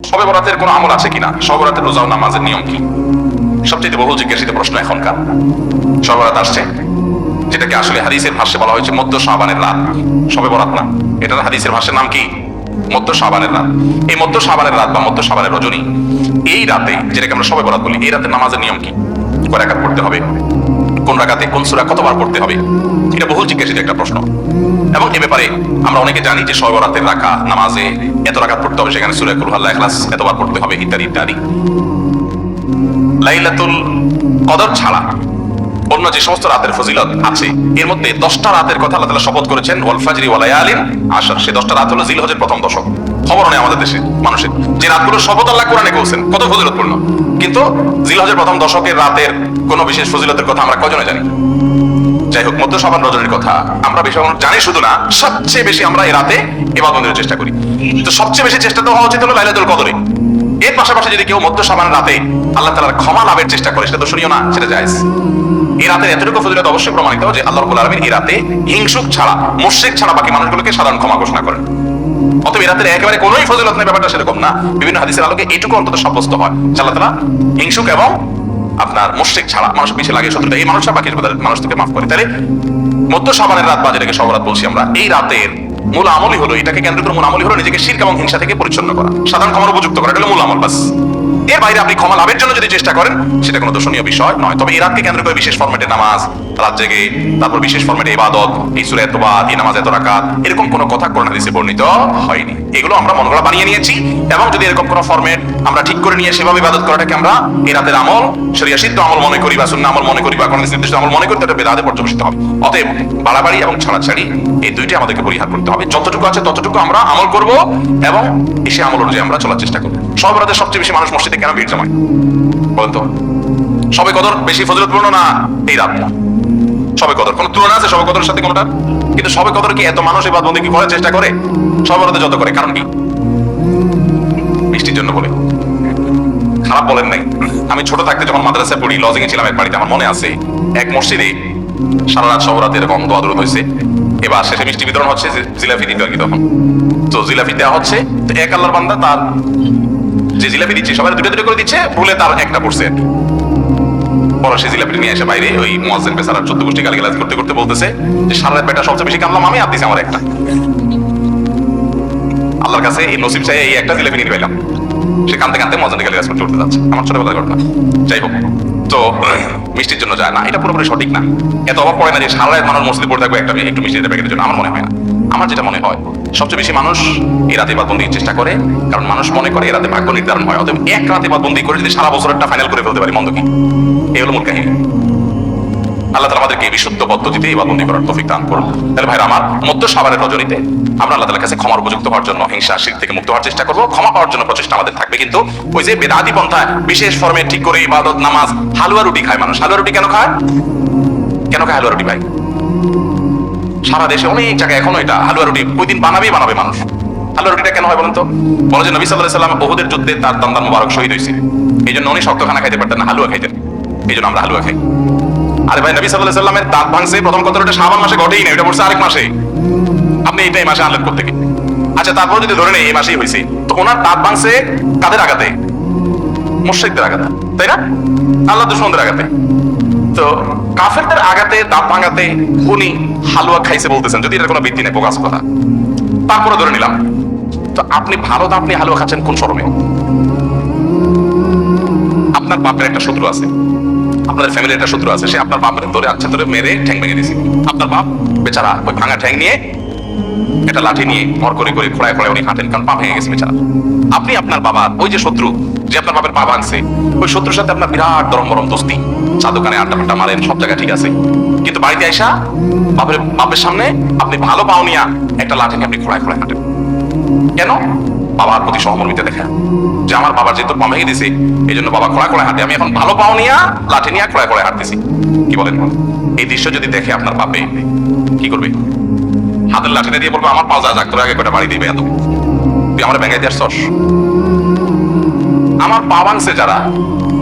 সবে বরাতের কোনো আমল আছে কিনা? সবে বরাতের রোজা নামাজের নিয়ম কি? সবচেয়ে বহু জিজ্ঞাসিত প্রশ্ন এখনকার। সবে বরাত আসছে, যেটাকে আসলে হাদিসের ভাষ্যে বলা হয়েছে মধ্য সাবানের রাত। সবে বরাত না? এটার হাদিসের ভাষ্যের নাম কি? মধ্য সাবানের রাত। এই মধ্য সাবানের রাত বা মধ্য সাবানের রজনী, এই রাতে, যেটাকে আমরা সবে বরাত বলি, এই রাতে নামাজের নিয়ম কি? কয় রাকাত পড়তে হবে। কোন রাগাতে কোন সুরা কতবার পড়তে হবে? এটা বহু জিজ্ঞাসিত একটা প্রশ্ন। এবং এ ব্যাপারে আমরা অনেকে জানি যে সর্বরাতের বরাতের রাখা, নামাজে এত রাগাত পড়তে হবে, সেখানে সুরা কুল আল্লাহ এখলাস এতবার পড়তে হবে, ইত্যাদি ইত্যাদি। লাইলাতুল কদর ছাড়া অন্য যে সমস্ত রাতের ফজিলত আছে, এর মধ্যে দশটা রাতের কথা আল্লাহ শপথ করেছেন, ওয়াল ফাজরি ওয়া লায়ালিন আশর। সেই দশটা রাত হলো জিলহজের প্রথম দশক। খবর নেই আমাদের দেশে, মানুষের। যে রাতগুলো শপথ আল্লাহ কোরআনে বলছেন কত ফজিলতপূর্ণ। কিন্তু জিলহজের প্রথম দশকের রাতের কোনো বিশেষ ফজিলতের কথা আমরা কজনে জানি যাই হোক মধ্য সাবান রজনীর কথা আমরা বেশি জানি শুধু না, সবচেয়ে বেশি আমরা এই রাতে ইবাদতের চেষ্টা করি। তো সবচেয়ে বেশি চেষ্টা তো হওয়া উচিত হলো লাইলাতুল কদরে। এর পাশাপাশি যদি কেউ মধ্য সাবান রাতে আল্লাহ তাআলার ক্ষমা লাভের চেষ্টা করে, সেটা দর্শনীয় না, সেটা জায়েজ। এই রাতের এতটুকু ফজিলত অবশ্যই প্রমাণিত যে আল্লাহ রাব্বুল আলামিন এই রাতে হিংসুক ছাড়া, মুশরিক ছাড়া বাকি মানুষগুলোকে সাধারণ ক্ষমা ঘোষণা করেন। অতএব রাতের একেবারে কোনোই ফজিলত নেই, ব্যাপারটা সেরকম না। বিভিন্ন হাদিসের আলোকে এইটুকু অন্তত সাব্যস্ত হয় আল্লাহ তাআলা হিংসুক এবং আপনার মুশরিক ছাড়া মানুষ পিছিয়ে লাগে শত্রুতা। এই মানুষরা বাকি মানুষ থেকে মাফ করে। তাহলে মধ্য সাবানের রাত বা যেটাকে সবরাত বলছি আমরা, এই রাতের মূল আমলই হলো, এটাকে কেন্দ্র করে মূল আমলই হলো নিজেকে শির এবং হিংসা থেকে পরিচ্ছন্ন করা। সাধারণ ক্ষমার উপযুক্ত করা, এটা মূল আমল, বাস। এর বাইরে আপনি ক্ষমা লাভের জন্য যদি চেষ্টা করেন, সেটা কোনো দর্শনীয় বিষয় নয়। তবে এই রাতকে কেন্দ্র করে বিশেষ ফরম্যাটে নামাজ রাত জেগে, তারপর বিশেষ ফরম্যাটে ইবাদত, এই সুরে এতবাদ এই নামাজ এত রাকাত, এরকম কোনো কথা কোরআন হাদিসে বর্ণিত হয়নি। এগুলো আমরা মন গড়া বানিয়ে নিয়েছি এবং যদি এরকম কোনো ফরম্যাট আমরা ঠিক করে নিয়ে সেভাবে ইবাদত করাটাকে আমরা এই রাতের আমল, শরিয়া সিদ্ধ আমল মনে করি বা সুন্না আমল মনে করি বা কোন নির্দিষ্ট আমল মনে করি তাহলে বেদাতে পর্যবেসিত হবে। অতএব বাড়াবাড়ি এবং ছাড়াছাড়ি এই দুইটি আমাদেরকে পরিহার করতে হবে। যতটুকু আছে ততটুকু আমরা আমল করব এবং এসে আমল অনুযায়ী আমরা চলার চেষ্টা করব। সব রাতে সবচেয়ে বেশি মানুষ মসজিদে কেন ভিড় জমায়? বলেন তো। সবে কদর? বেশি ফজিলতপূর্ণ না? এই রাতটা। সবে কদর। কোন তুলনা আছে সবে কদরের সাথে কোনটা কিন্তু সবে কদর কি এত মানুষ এবার বন্দী কি করার চেষ্টা করে? সবে রাতে যত করে, কারণ কি? বৃষ্টির জন্য বলে। খারাপ বলেন নাই। আমি ছোট থাকতে যখন মাদ্রাসায় পড়ি লজিং এ ছিলাম এক বাড়িতে, আমার মনে আছে, এক মসজিদে সারা রাত সবরাতে এরকম দোয়া দূর হয়েছে এবার শেষে মিষ্টি বিতরণ হচ্ছে যে জিলাপি দিতে আর কি তখন? তো জিলাপি দেওয়া হচ্ছে, তো এক আল্লাহর বান্দা তার যে জিলাপি দিচ্ছে, সবাই দুটো দুটো করে দিচ্ছে, ভুলে তার একটা পড়ছে আর কি। জিলাপিটা নিয়ে এসে বাইরে ওই চোদ্দ গোষ্ঠী করতে করতে বলতেছে যে, সারা সবচেয়ে বেশি কামলাম আমি আমার একটা। আল্লাহর কাছে এই নসিব চাই এই একটা জিলাপি নিয়ে পেলাম সে কানতে কানতে মজান গালি গাছ করতে যাচ্ছে। আমার ছোটবেলার ঘটনা। যাই হোক, তো মিষ্টির জন্য যায় না। এটা পুরোপুরি সঠিক না। এত অভাব পড়ে না যে সারা রাত মানুষ মসজিদে পড়ে থাকবে একটা একটু মিষ্টি প্যাকেটের জন্য। আমার মনে হয় না। আমার যেটা মনে হয়, সবচেয়ে বেশি মানুষ এই রাতে বাদবন্দির চেষ্টা করে, কারণ মানুষ মনে করে এই রাতে ভাগ্য নির্ধারণ হয়। অতএব এক রাতে বাদবন্দি করে যদি সারা বছরটা ফাইনাল করে ফেলতে পারি, মন্দ কি? এই হলো মূল কাহিনী। আল্লাহ তালা আমাদেরকে বিশুদ্ধ পদ্ধতিতে ইবাদবন্দি করার তৌফিক দান করুন। তাহলে ভাইরা, আমার মধ্য সাবারের রজনীতে আমরা আল্লাহ তালার কাছে ক্ষমার উপযুক্ত হওয়ার জন্য হিংসা, শির থেকে মুক্ত হওয়ার চেষ্টা করব। ক্ষমা পাওয়ার জন্য প্রচেষ্টা আমাদের থাকবে, কিন্তু ওই যে বেদাদি পন্থা বিশেষ ফর্মে ঠিক করে ইবাদত, নামাজ, হালুয়া রুটি খায় মানুষ। হালুয়া রুটি কেন খায়? কেন খায় হালুয়া রুটি ভাই? সারা দেশে অনেক জায়গায় এখনও এটা, হালুয়া রুটি। ওই দিন বানাবেই বানাবে মানুষ। হালুয়া রুটিটা কেন হয় বলেন তো? বলে যে নবী সাল্লাহ সাল্লাম বহুদের যুদ্ধে তার দান্দান মুবারক শহীদ হয়েছে। এই জন্য উনি শক্ত খানা খাইতে পারতেন হালুয়া খাইতেন। এই জন্য আমরা হালুয়া খাই। আরে ভাই, নবী সাল্লাহ সাল্লামের দাঁত ভাঙছে, প্রথম কথা ওটা শাবান মাসে ঘটেই না এটা পড়ছে আরেক মাসে। আপনি এইটাই মাসে আনলেন করতে আচ্ছা তারপর যদি ধরে নেই, এই মাসেই হয়েছে। তো ওনার দাঁত ভাঙছে কাদের আঘাতে? মুর্শিকদের আঘাতে, তাই না? আল্লাহ দুশ্মনদের আঘাতে। তো কাফেরদের আগাতে দাঁত ভাঙাতে উনি হালুয়া খাইছে বলতেছেন, যদি এটা কোনো ভিত্তি নেই, প্রকাশ কথা তারপরে ধরে নিলাম। তো আপনি ভারত, আপনি হালুয়া খাচ্ছেন কোন শরমে? আপনার বাপের একটা শত্রু আছে। আপনার ফ্যামিলির একটা শত্রু আছে। সে আপনার বাপের ধরে আচ্ছা ধরে মেরে ঠ্যাং ভেঙে দিয়েছে। আপনার বাপ বেচারা ওই ভাঙা ঠ্যাং নিয়ে একটা লাঠি নিয়ে মর করে করে খোড়ায় খোড়ায় উনি হাঁটেন, কারণ পা ভেঙে গেছে বেচারা। আপনি আপনার বাবার ওই যে শত্রু, যে আপনার বাপের পা ভাঙছে ওই শত্রুর সাথে আপনার বিরাট দরম মরম দোস্তি। চা দোকানে আড্ডা ফাড্ডা মারেন, সব জায়গায় ঠিক আছে। কিন্তু বাড়িতে আইসা বাপের বাপের সামনে আপনি ভালো পাও নিয়া একটা লাঠি নিয়ে আপনি খোড়ায় খোড়ায় হাঁটেন। কেন? বাবার প্রতি সহমর্মিতা দেখা। যে আমার বাবার যেহেতু পা ভেঙে দিছে এই জন্য বাবা খোড়া খোড়া হাঁটে। আমি এখন ভালো পাও নিয়া লাঠি নিয়ে খোড়া খোড়া হাঁটতেছি। কি বলেন এই দৃশ্য যদি দেখে আপনার বাপে, কি করবে? হাতের লাঠিটা দিয়ে বলব, আমার পাও যা, যাক, তোর আগে বাড়ি দিবে, এত। তুই আমার ব্যাঙ্গাই দিয়ে আসছস। আমার পা ভাঙছে যারা,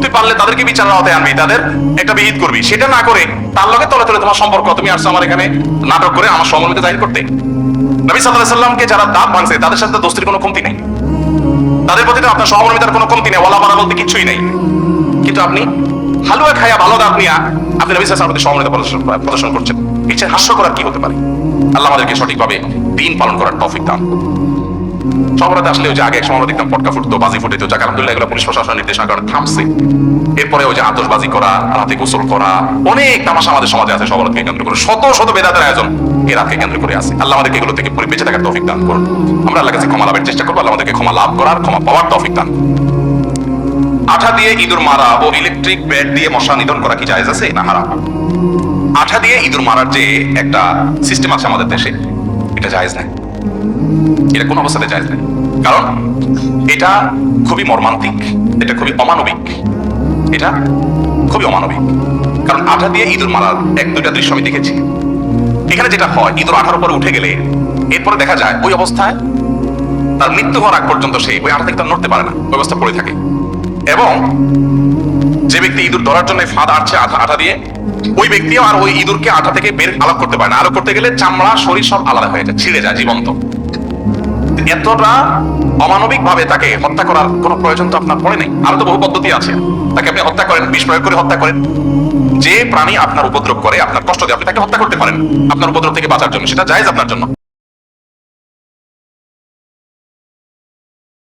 তুই পারলে তাদেরকে বিচার আওতায় আনবি, তাদের একটা বিহিত করবি। সেটা না করে তার লগে তলে তলে তোমার সম্পর্ক। তুমি আসছো আমার এখানে নাটক করে আমার সহমর্মিতা জাহির করতে। নবী সাল্লাহ সাল্লামকে যারা দাঁত ভাঙছে, তাদের সাথে দোস্তির কোনো কমতি নেই। তাদের প্রতি আপনার সহমর্মিতার কোনো কমতি নেই ওলা মারা বলতে কিছুই নেই। কিন্তু আপনি হালুয়া খাইয়া ভালো দাঁত নিয়া আপনি নবী সাল্লাল্লাহু প্রতি সহমর্মিতা প্রদর্শন করছেন। এর হাস্য করার কি হতে পারে? আল্লাহ আমাদেরকে সঠিকভাবে দিন পালন করার তৌফিক দান। আসলে ওই যে আগে দেখতাম পটকা ফুটতো, বাজি আলহামদুলিল্লাহ এগুলো পুলিশ নির্দেশনার কারণে থামছে। এরপরে ওই যে আতশবাজি করা, রাতে গোসল করা, অনেক তামাশা আমাদের সমাজে আছে সবরাতকে কেন্দ্র করে। শত শত বেদাতের আয়োজন এই রাতকে কেন্দ্র করে আছে। আল্লাহ আমাদেরকে এগুলো থেকে বেঁচে থাকার তৌফিক দান করুন। আমরা আল্লাহ কাছে ক্ষমা লাভের চেষ্টা করব, আল্লাহ আমাদেরকে ক্ষমা লাভ করার, ক্ষমা পাওয়ার তৌফিক দান। আঠা দিয়ে ইঁদুর মারা ও ইলেকট্রিক ব্যাট দিয়ে মশা নিধন করা কি জায়েজ আছে না হারাম? আঠা দিয়ে ইঁদুর মারার যে একটা সিস্টেম আছে আমাদের দেশে, এটা জায়েজ নাই। এটা কোন অবস্থাতে জায়েজ নাই। কারণ এটা খুবই মর্মান্তিক, এটা খুবই অমানবিক, এটা খুবই অমানবিক। কারণ আঠা দিয়ে ইঁদুর মারার এক, দুইটা দৃশ্য আমি দেখেছি এখানে যেটা হয়, ইঁদুর আঠার উপরে উঠে গেলে এরপরে দেখা যায় ওই অবস্থায় তার মৃত্যু হওয়ার আগ পর্যন্ত সে ওই আঠা থেকে তার নড়তে পারে না, ওই অবস্থা পড়ে থাকে। এবং যে ব্যক্তি ইঁদুর ধরার জন্য ফাঁদ আটছে আঠা আঠা দিয়ে, ওই ব্যক্তিও আর ওই ইঁদুরকে আঠা থেকে বের আলাদা করতে পারে না। আলাদা করতে গেলে চামড়া, শরীর সব আলাদা হয়ে যায়, ছিঁড়ে যায় জীবন্ত। এতটা অমানবিক ভাবে তাকে হত্যা করার কোনো প্রয়োজন তো আপনার পড়ে নেই। আরও তো বহু পদ্ধতি আছে। তাকে আপনি হত্যা করেন, বিষ প্রয়োগ করে হত্যা করেন। যে প্রাণী আপনার উপদ্রব করে, আপনার কষ্ট দিয়ে আপনি তাকে হত্যা করতে পারেন, আপনার উপদ্রব থেকে বাঁচার জন্য। সেটা জায়েজ আপনার জন্য।